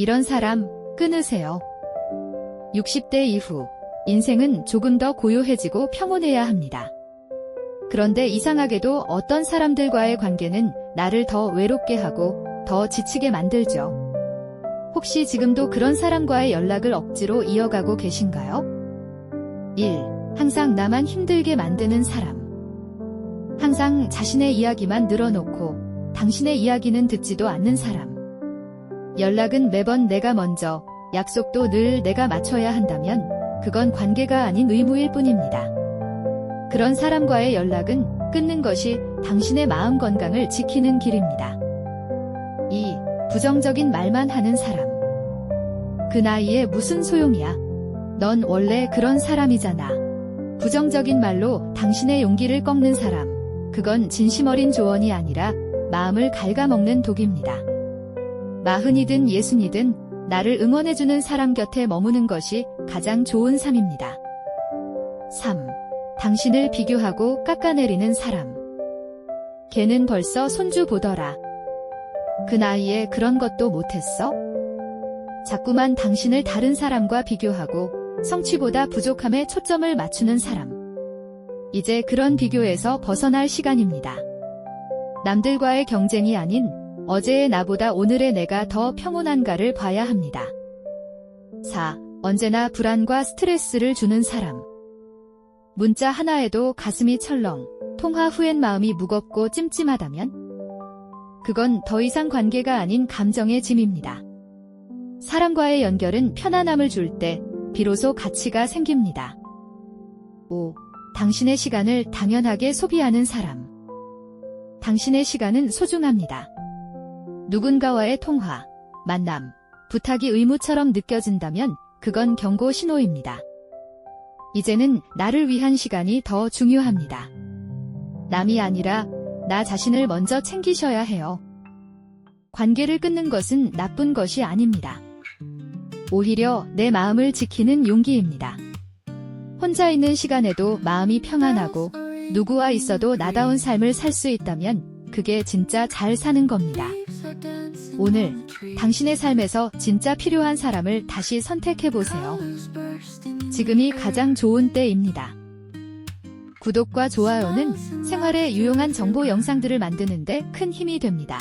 이런 사람 끊으세요. 60대 이후 인생은 조금 더 고요해지고 평온해야 합니다. 그런데 이상하게도 어떤 사람들과의 관계는 나를 더 외롭게 하고 더 지치게 만들죠. 혹시 지금도 그런 사람과의 연락을 억지로 이어가고 계신가요? 1. 항상 나만 힘들게 만드는 사람. 항상 자신의 이야기만 늘어놓고 당신의 이야기는 듣지도 않는 사람. 연락은 매번 내가 먼저, 약속도 늘 내가 맞춰야 한다면 그건 관계가 아닌 의무일 뿐입니다. 그런 사람과의 연락은 끊는 것이 당신의 마음 건강을 지키는 길입니다. 2. 부정적인 말만 하는 사람. 그 나이에 무슨 소용이야? 넌 원래 그런 사람이잖아. 부정적인 말로 당신의 용기를 꺾는 사람. 그건 진심 어린 조언이 아니라 마음을 갉아먹는 독입니다. 마흔이든 예순이든 나를 응원해주는 사람 곁에 머무는 것이 가장 좋은 삶입니다. 3. 당신을 비교하고 깎아내리는 사람. 걔는 벌써 손주 보더라. 그 나이에 그런 것도 못했어? 자꾸만 당신을 다른 사람과 비교하고 성취보다 부족함에 초점을 맞추는 사람. 이제 그런 비교에서 벗어날 시간입니다. 남들과의 경쟁이 아닌 어제의 나보다 오늘의 내가 더 평온한가를 봐야 합니다. 4. 언제나 불안과 스트레스를 주는 사람. 문자 하나에도 가슴이 철렁, 통화 후엔 마음이 무겁고 찜찜하다면? 그건 더 이상 관계가 아닌 감정의 짐입니다. 사람과의 연결은 편안함을 줄 때 비로소 가치가 생깁니다. 5. 당신의 시간을 당연하게 소비하는 사람. 당신의 시간은 소중합니다. 누군가와의 통화, 만남, 부탁이 의무처럼 느껴진다면 그건 경고 신호입니다. 이제는 나를 위한 시간이 더 중요합니다. 남이 아니라 나 자신을 먼저 챙기셔야 해요. 관계를 끊는 것은 나쁜 것이 아닙니다. 오히려 내 마음을 지키는 용기입니다. 혼자 있는 시간에도 마음이 평안하고 누구와 있어도 나다운 삶을 살 수 있다면 그게 진짜 잘 사는 겁니다. 오늘 당신의 삶에서 진짜 필요한 사람을 다시 선택해 보세요. 지금이 가장 좋은 때입니다. 구독과 좋아요는 생활에 유용한 정보 영상들을 만드는데 큰 힘이 됩니다.